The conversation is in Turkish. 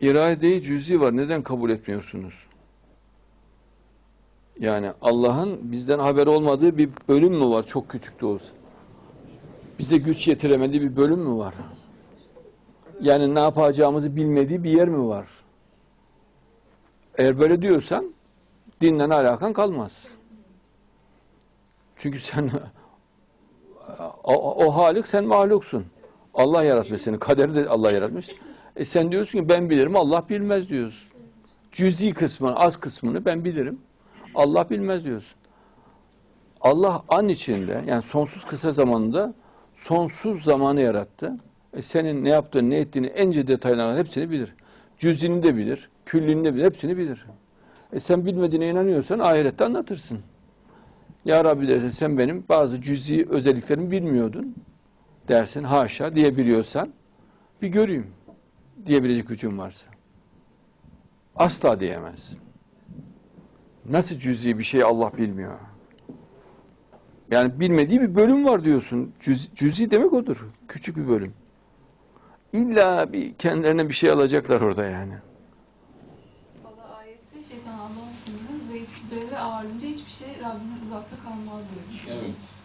irade-i cüzi var. Neden kabul etmiyorsunuz? Yani Allah'ın bizden haber olmadığı bir bölüm mü var çok küçük de olsa? Bize güç yetiremediği bir bölüm mü var? Yani ne yapacağımızı bilmediği bir yer mi var? Eğer böyle diyorsan dinle alakan kalmaz. Çünkü sen o, o halik sen mahluksun. Allah yaratmış seni. Kaderi de Allah yaratmış. E sen diyorsun ki ben bilirim Allah bilmez diyorsun. Cüzi kısmını, az kısmını ben bilirim. Allah bilmez diyorsun. Allah an içinde yani sonsuz kısa zamanında sonsuz zamanı yarattı. E senin ne yaptığını, ne ettiğini ence detaylarına hepsini bilir. Cüzini de bilir, küllini de bilir, hepsini bilir. E sen bilmediğine inanıyorsan ahirette anlatırsın. Ya Rabbi dersin sen benim bazı cüzi özelliklerimi bilmiyordun dersin. Haşa diyebiliyorsan bir göreyim diyebilecek gücün varsa. Asla diyemezsin. Nasıl cüzi bir şey Allah bilmiyor? Yani bilmediği bir bölüm var diyorsun. Cüz, cüzi demek odur. Küçük bir bölüm. İlla bir kendilerine bir şey alacaklar orada yani. Valla ayette şeytan Allah'ın sınırı zayıf böyle ağırlığınca hiçbir şey Rabbinden uzakta kalmaz diyor. Evet.